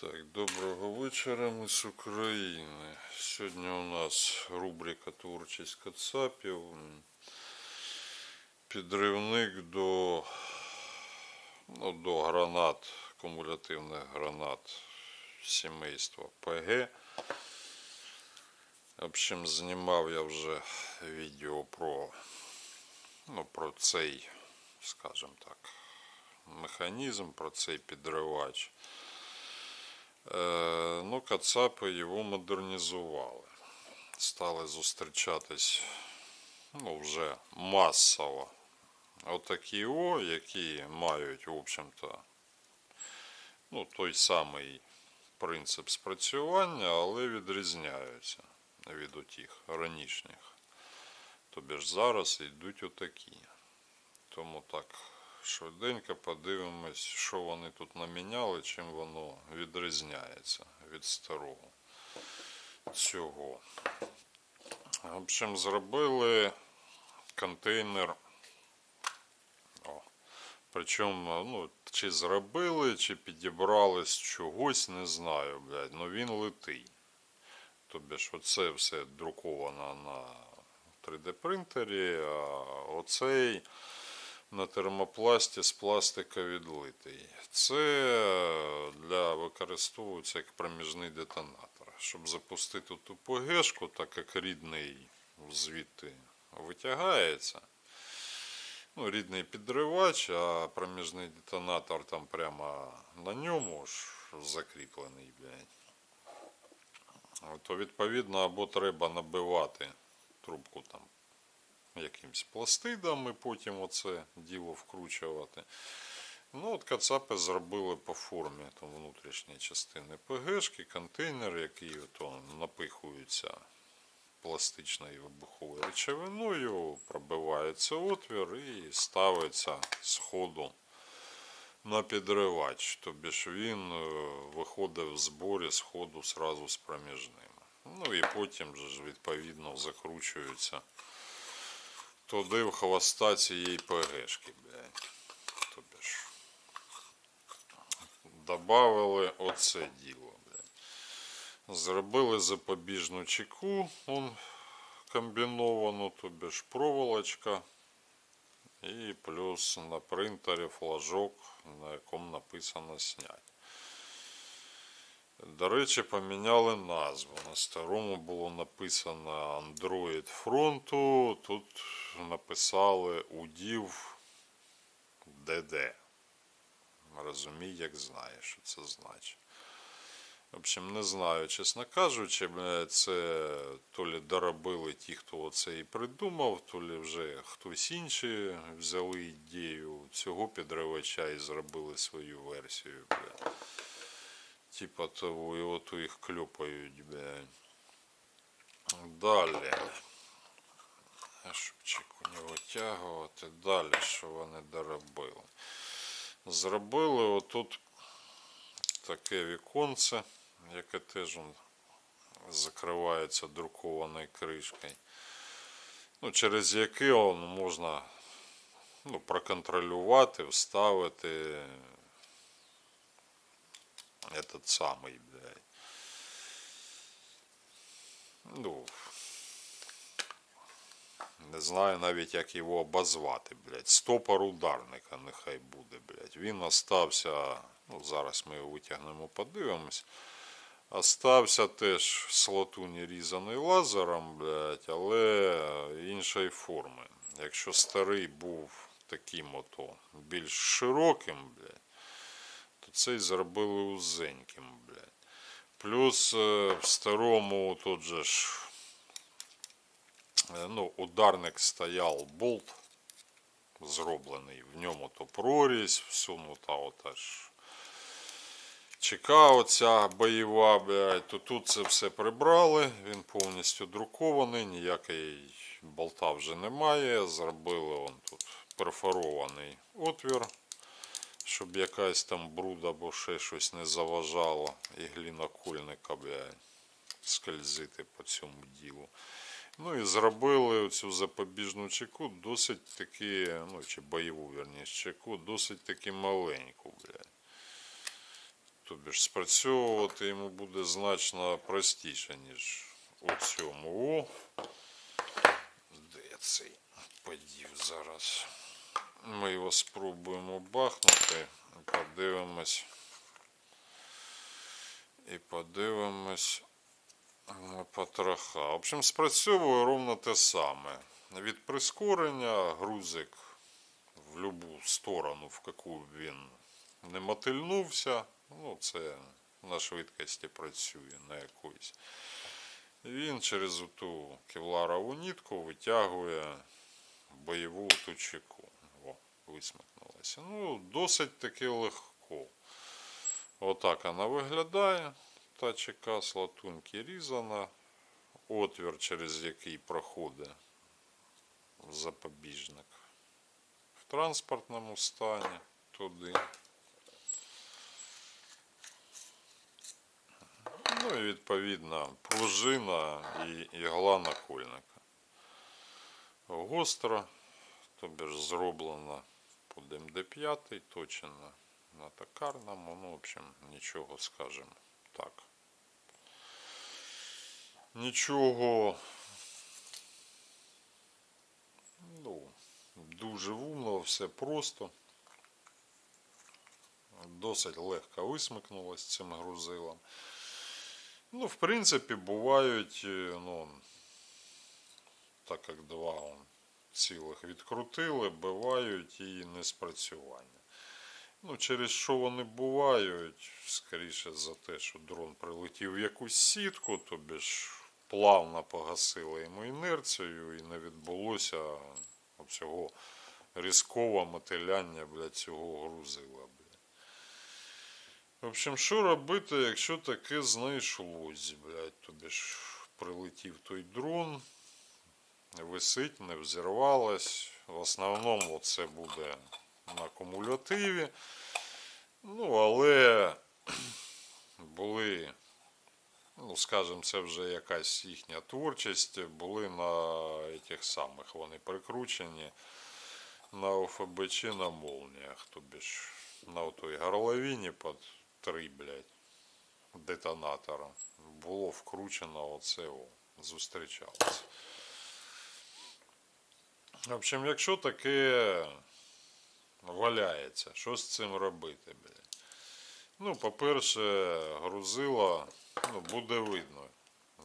Так, доброго вечора, ми з України. Сьогодні у нас рубрика Творчість Кацапів. Підривник до, ну, до гранат, кумулятивних гранат сімейства ПГ. В общем, знімав я вже відео про, ну, про цей, скажімо так, механізм, про цей підривач. Е, ну, Кацапи його модернізували. Стали зустрічатись ну, вже масово. Отакі О, які мають, в общем-то, ну, той самий принцип спрацювання, але відрізняються від отих ранішніх. Тобі ж зараз йдуть отакі. Тому так швиденько подивимось, що вони тут наміняли, чим воно відрізняється від старого цього. В общем, зробили контейнер. О, причому, ну, чи зробили, чи підібрали з чогось, не знаю, блядь, ну він летий. Тобі ж оце все друковано на 3D принтері, а оцей на термопласті з пластика відлитий. Це для використовується як проміжний детонатор. Щоб запустити ту ПГшку, так як рідний звідти витягається. Ну, рідний підривач, а проміжний детонатор там прямо на ньому ж закріплений. То відповідно або треба набивати трубку там якимсь пластидом і потім оце діло вкручувати. Ну, от Кацапи зробили по формі там, внутрішньої частини ПГшки, контейнер, який ото напихується пластичною вибуховою речовиною, пробивається отвір і ставиться з ходу на підривач. Тобі ж він е, виходить в зборі з ходу зразу з проміжними. Ну і потім ж відповідно закручується туди в хвоста цієї ПГшки, блядь. Ж. Добавили оце діло, блядь. Зробили запобіжну чеку, он комбіновану, тобі ж проволочка. І плюс на принтері флажок, на якому написано снять. До речі, поміняли назву. На старому було написано Android фронту. Тут написали удів ДД. Розумій, як знаєш, що це значить. В общем, не знаю, чесно кажучи, це то лі доробили ті, хто це і придумав, то лі вже хтось інший взяли ідею цього підривача і зробили свою версію. Бля. Типа того, і ото їх кльопають, бля. Далі. Щоб чеку не витягувати. Далі, що вони доробили. Зробили отут таке віконце, яке теж закривається друкованою кришкою. Ну, через яке можна ну, проконтролювати, вставити этот самий, блядь. Ну, не знаю навіть, як його обозвати, блядь. Стопор ударника нехай буде, блядь. Він остався, ну, зараз ми його витягнемо, подивимось. Остався теж з латуні різаний лазером, блядь, але іншої форми. Якщо старий був таким ото більш широким, блядь, цей зробили узеньким, блядь. Плюс е, в старому тут же ж е, ну, ударник стояв болт зроблений, в ньому то прорізь всунута ота ж чека оця бойова, блядь, то тут це все прибрали, він повністю друкований, ніякої болта вже немає. Зробили он тут перфорований отвір, щоб якась там бруд або ще щось не заважало і глінокольника, скользити по цьому ділу. Ну і зробили цю запобіжну чеку досить таки, ну чи бойову верніше чеку, досить таки маленьку, блядь. Тобі ж спрацьовувати йому буде значно простіше, ніж у цьому. О, де цей подів зараз? Ми його спробуємо бахнути. Подивимось. І подивимось потроха. В общем, спрацьовує ровно те саме. Від прискорення грузик в любу сторону, в яку він не мотильнувся. Ну, це на швидкості працює на якоїсь. Він через ту кевларову нітку витягує бойову ту чеку. О, висмикнулася. Ну, досить таки легко. Отак вона виглядає. Та чека з латуньки різана. Отвір, через який проходить запобіжник. В транспортному стані туди. Ну і відповідно пружина і ігла накольника. Гостро, тобі ж зроблено під МД5, точно на токарному. Ну, в общем, нічого скажемо так. Нічого. Ну, дуже умно, все просто. Досить легко висмикнулось цим грузилом. Ну, в принципі, бувають, е, ну, так як два цілих відкрутили, бувають і неспрацювання. Ну, через що вони бувають, скоріше за те, що дрон прилетів в якусь сітку, тобі ж плавно погасили йому інерцію і не відбулося оцього різкого мотиляння бля, цього грузила. В общем, що робити, якщо таке знайшлось, блядь, тобі ж прилетів той дрон, висить, не взірвалось. В основному це буде на кумулятиві. Ну, але були, ну, скажімо, це вже якась їхня творчість, були на тих самих, вони прикручені на ОФБЧ на молніях, тобі ж на той горловині під три, блядь, детонатора. Було вкручено оце, о, зустрічалося. В общем, якщо таке валяється, що з цим робити, блядь? Ну, по-перше, грузило ну, буде видно.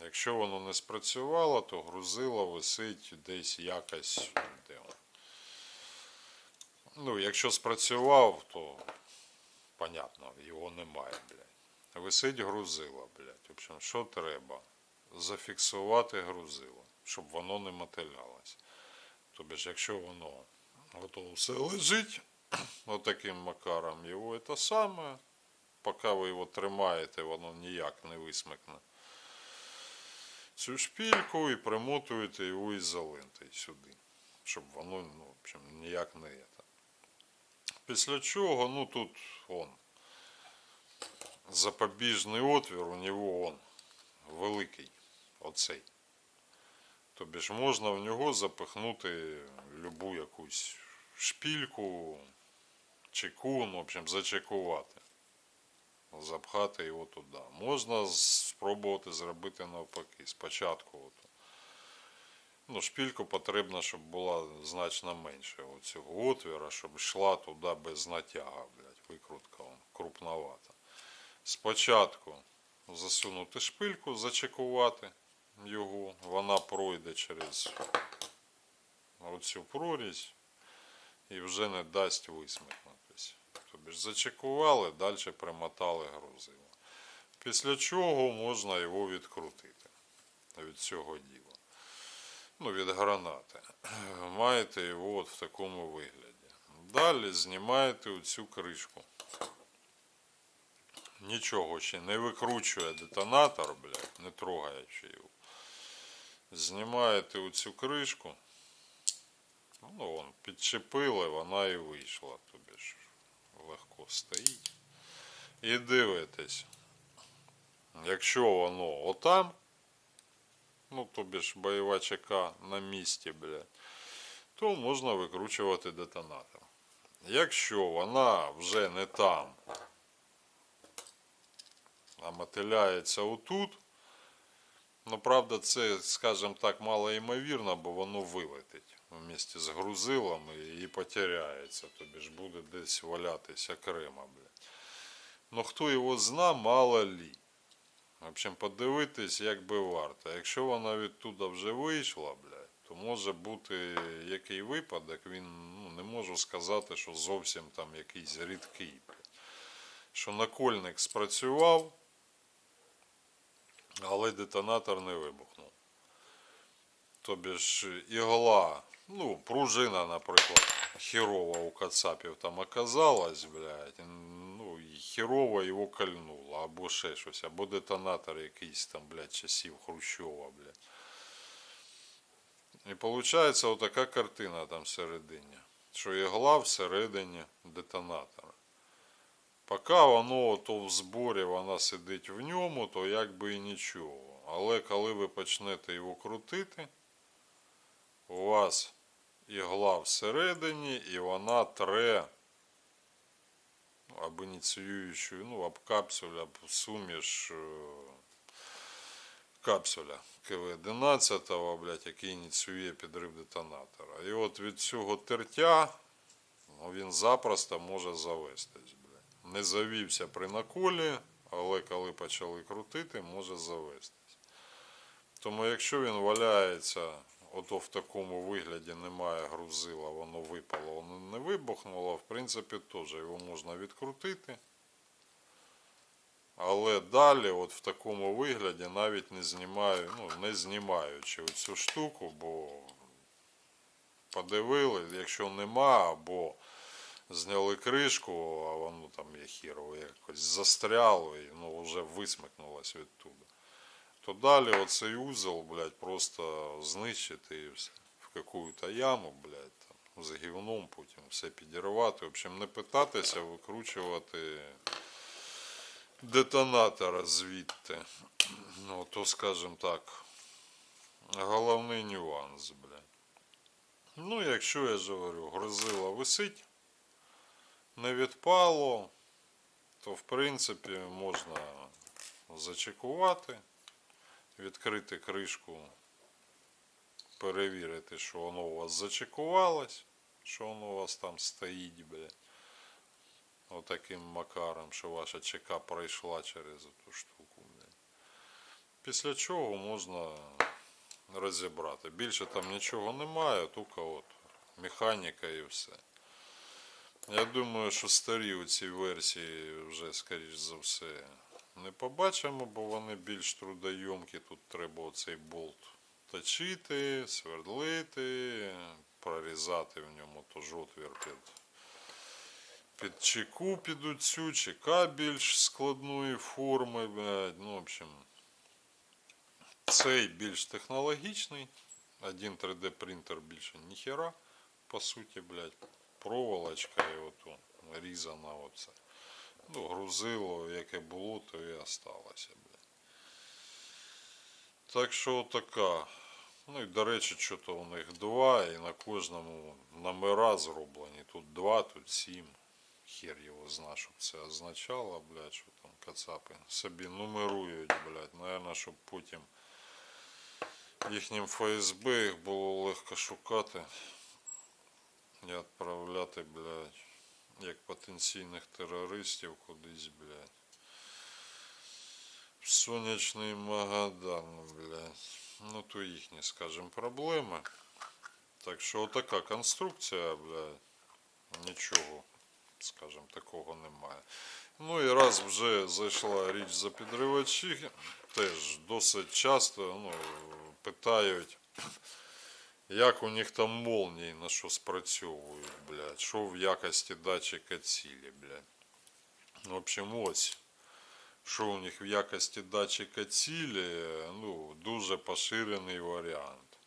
Якщо воно не спрацювало, то грузило висить десь якось. Де? Ну, якщо спрацював, то понятно, його немає, блядь. Висить грузило, блядь. В общем, що треба? Зафіксувати грузило, щоб воно не мотилялось. Тобто якщо воно готово все лежить, отаким макаром його це саме, поки ви його тримаєте, воно ніяк не висмикне. Цю шпільку і примотуєте його ізолентою сюди, щоб воно ну, в общем, ніяк не це. Після чого, ну тут он запобіжний отвір, у нього он великий, оцей. Тобі ж можна в нього запихнути любу якусь шпільку, чеку, ну, в общем, зачекувати. Запхати його туди. Можна спробувати зробити навпаки. Спочатку от, Ну, шпільку потрібно, щоб була значно менше цього отвіра, щоб йшла туди без натяга, блядь, викрутка вон, крупновата. Спочатку засунути шпильку, зачекувати його, вона пройде через оцю прорізь і вже не дасть висмикнутися. Тобі ж зачекували, далі примотали грузило. Після чого можна його відкрутити від цього діла ну, від гранати. Маєте його от в такому вигляді. Далі знімаєте оцю кришку. Нічого ще не викручує детонатор, блядь, не трогаючи його. Знімаєте оцю кришку. Ну, вон, підчепили, вона і вийшла. Тобі ж легко стоїть. І дивитесь. Якщо воно отам, ну тобі ж бойова ЧК на місці, блядь, то можна викручувати детонатор. Якщо вона вже не там, а мотиляється отут. Ну, правда, це, скажімо так, мало ймовірно, бо воно вилетить вместе з грузилами і потеряється. Тобі ж буде десь валятися окремо, блядь. Ну хто його зна, мало лі. В общем, подивитись, як би варто. Якщо вона відтуда вже вийшла, блядь, то може бути який випадок, він ну, не можу сказати, що зовсім там якийсь рідкий. Блядь. Що накольник спрацював, але детонатор не вибухнув. Тобі ж ігла, ну, пружина, наприклад, херова у кацапів там оказалась, блядь, ну, і херово його кольнуло, або ще щось, або детонатор якийсь там, блядь, часів Хрущова, блядь. І виходить отака картина там всередині, що ігла всередині детонатора. Поки воно то в зборі, вона сидить в ньому, то якби і нічого. Але коли ви почнете його крутити, у вас ігла всередині і вона тре об ініціюючу, ну, об капсуль, об суміш е, капсуля КВ-11, блядь, який ініціює підрив детонатора. І от від цього тертя ну, він запросто може завестись. Не завівся при наколі, але коли почали крутити, може завестись. Тому якщо він валяється, ото в такому вигляді немає грузила, воно випало, воно не вибухнуло, в принципі, теж його можна відкрутити. Але далі, от в такому вигляді, навіть не знімаю, ну, не знімаючи цю штуку, бо подивили, якщо нема, або зняли кришку, а воно там є хірово якось застряло і ну, вже висмикнулося відтуди. То далі оцей узел, блядь, просто знищити і все. В какую-то яму, блядь, там, з гівном потім все підірвати. В общем, не питатися викручувати детонатора звідти. Ну, то, скажімо так, головний нюанс, блядь. Ну, якщо я ж говорю, грозила висить, не відпало, то в принципі можна зачекувати, відкрити кришку, перевірити, що воно у вас зачекувалось, що воно у вас там стоїть, блядь. Отаким макаром, що ваша ЧК пройшла через ту штуку. Блядь. Після чого можна розібрати. Більше там нічого немає, тільки от механіка і все. Я думаю, що старі у цій версії вже, скоріш за все, не побачимо, бо вони більш трудойомкі. Тут треба оцей болт точити, свердлити, прорізати в ньому теж отвір під, під чеку під оцю, чека більш складної форми. Блядь. Ну, в общем, цей більш технологічний. Один 3D принтер більше ніхера, по суті, блядь. Проволочка і ото різана оце. Ну, грузило, яке було, то і осталося, блядь. Так що така. Ну і до речі, що то у них два, і на кожному номера зроблені. Тут два, тут сім. Хер його зна, щоб це означало, блядь, що там кацапи собі нумерують, блядь. Наверно, щоб потім їхнім ФСБ їх було легко шукати і відправляти, блядь, як потенційних терористів кудись, блядь. В сонячний Магадан, блядь. Ну, то їхні, скажімо, проблеми. Так що отака конструкція, блядь, нічого, скажімо, такого немає. Ну і раз вже зайшла річ за підривачі, теж досить часто ну, питають, як у них там молнії на що спрацьовують, блядь, що в якості датчика цілі, блядь. В общем, ось, що у них в якості датчика цілі, ну, дуже поширений варіант.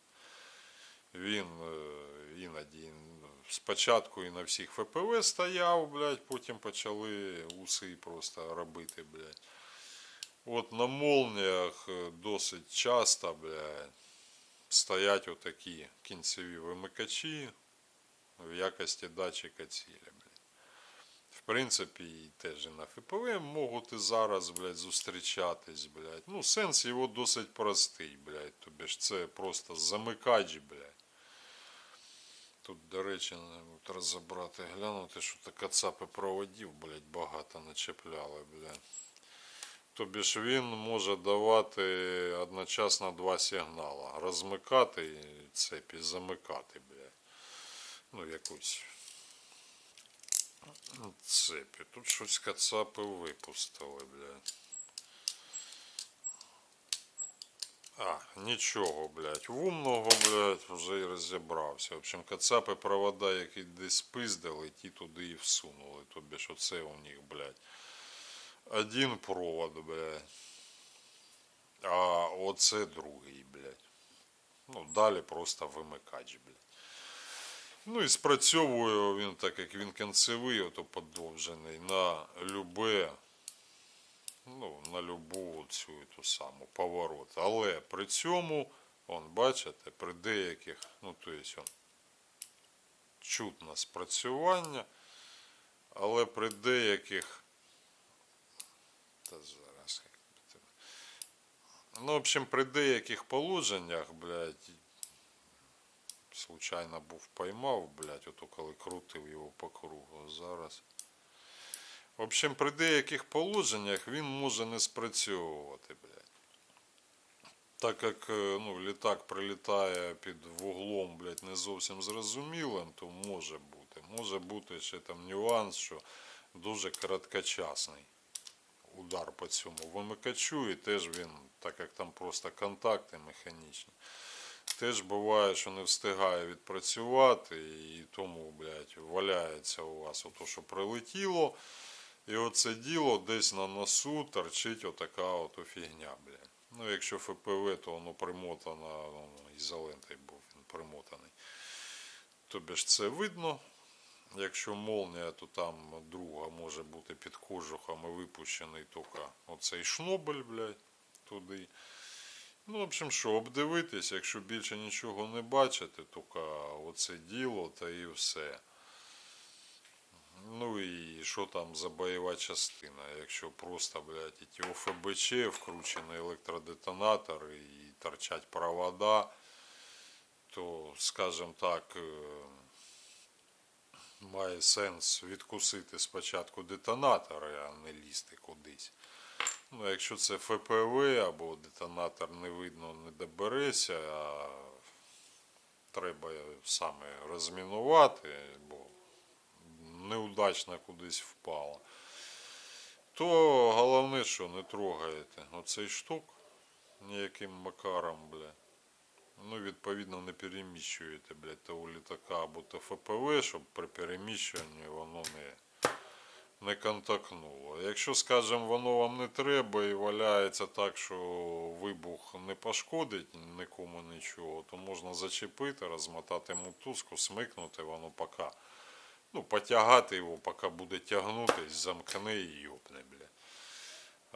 Він е, іноді спочатку і на всіх ФПВ стояв, блядь, потім почали уси просто робити, блядь. От на молніях е, досить часто, блядь, стоять отакі кінцеві вимикачі в якості датчика цілі, блядь. В принципі, і теж і на ФПВ можуть і зараз, блядь, зустрічатись, блядь. Ну, сенс його досить простий, блядь. Тобі ж це просто замикач, блядь. Тут, до речі, треба розібрати, глянути, що така цапи проводів, блядь, багато начепляли, блядь. Тобі ж він може давати одночасно два сигнали. Розмикати цепі, замикати, блядь. Ну, якусь цепі. Тут щось кацапи випустили, блядь. А, нічого, блядь. В умного, блядь, вже і розібрався. В общем, кацапи провода, які десь пиздили, ті туди і всунули. Тобі ж оце у них, блядь. Один провод, блядь. А оце другий, блядь. Ну, далі просто вимикач, блядь. Ну і спрацьовує він, так як він кінцевий, ото подовжений, на любе, ну, на любу цю ту саму поворот. Але при цьому, он, бачите, при деяких, ну, то є, он, чутно спрацювання, але при деяких. Та зараз як би. Ну, в общем, при деяких положеннях, блядь, случайно був поймав, блядь, ото коли крутив його по кругу. Зараз. В общем, при деяких положеннях він може не спрацьовувати, блядь. Так як е, ну, літак прилітає під вуглом, блядь, не зовсім зрозумілим, то може бути. Може бути ще там нюанс, що дуже короткочасний удар по цьому вимикачу, і теж він, так як там просто контакти механічні, теж буває, що не встигає відпрацювати, і тому, блядь, валяється у вас ото, що прилетіло, і оце діло десь на носу торчить отака от фігня, блядь. Ну, якщо ФПВ, то воно примотано, ну, ізолентою був він примотаний. Тобі ж це видно. Якщо молнія, то там друга може бути під кожухом і випущений тільки оцей шнобель, блядь, туди. Ну, в общем, що, обдивитись, якщо більше нічого не бачите, тільки оце діло та і все. Ну і що там за бойова частина? Якщо просто, блядь, ті ОФБЧ, вкручений електродетонатор і торчать провода, то, скажімо так, е, має сенс відкусити спочатку детонатори, а не лізти кудись. Ну, якщо це ФПВ або детонатор не видно, не добереся, а треба саме розмінувати, бо неудачно кудись впало, то головне, що не трогаєте оцей штук ніяким макаром, бля. Ну, відповідно, не переміщуєте, блядь, того літака або то ФПВ, щоб при переміщенні воно не, не контактнуло. Якщо, скажімо, воно вам не треба і валяється так, що вибух не пошкодить нікому нічого, то можна зачепити, розмотати мотузку, смикнути воно поки. Ну, потягати його, поки буде тягнутись, замкне і йопне, бля.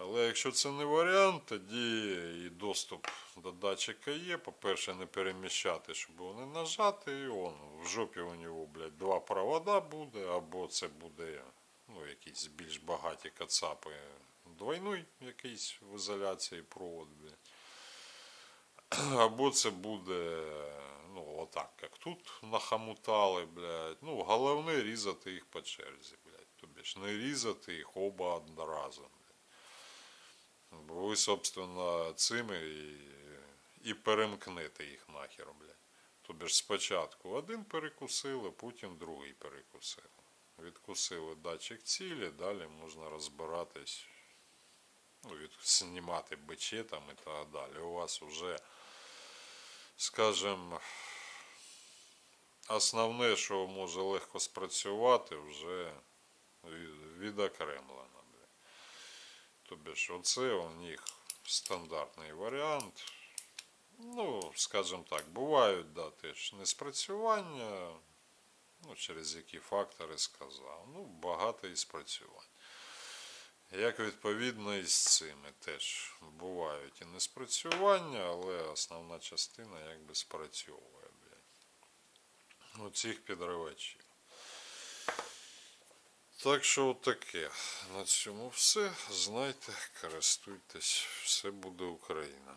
Але якщо це не варіант, тоді і доступ до датчика є. По-перше, не переміщати, щоб його не нажати. І он, в жопі у нього, блядь, два провода буде, або це буде ну, якісь більш багаті кацапи. Двойний якийсь в ізоляції провод, блядь. Або це буде, ну, отак, як тут нахамутали, блядь. Ну, головне різати їх по черзі, блядь. Тобі ж не різати їх оба одноразово. Бо ви, собственно, цими і, і перемкнете їх нахер, блядь. Тобі ж спочатку один перекусили, потім другий перекусили. Відкусили датчик цілі, далі можна розбиратись, ну, від, знімати бичетами і так далі. У вас вже, скажімо, основне, що може легко спрацювати, вже від- відокремлено. Тобі ж оце у них стандартний варіант. Ну, скажімо так, бувають да, теж неспрацювання, ну, через які фактори сказав. Ну, багато і спрацювань. Як відповідно і з цими теж бувають і неспрацювання, але основна частина якби спрацьовує, блядь. У цих підривачів. Так що таке. На цьому все. Знайте, користуйтесь. Все буде Україна.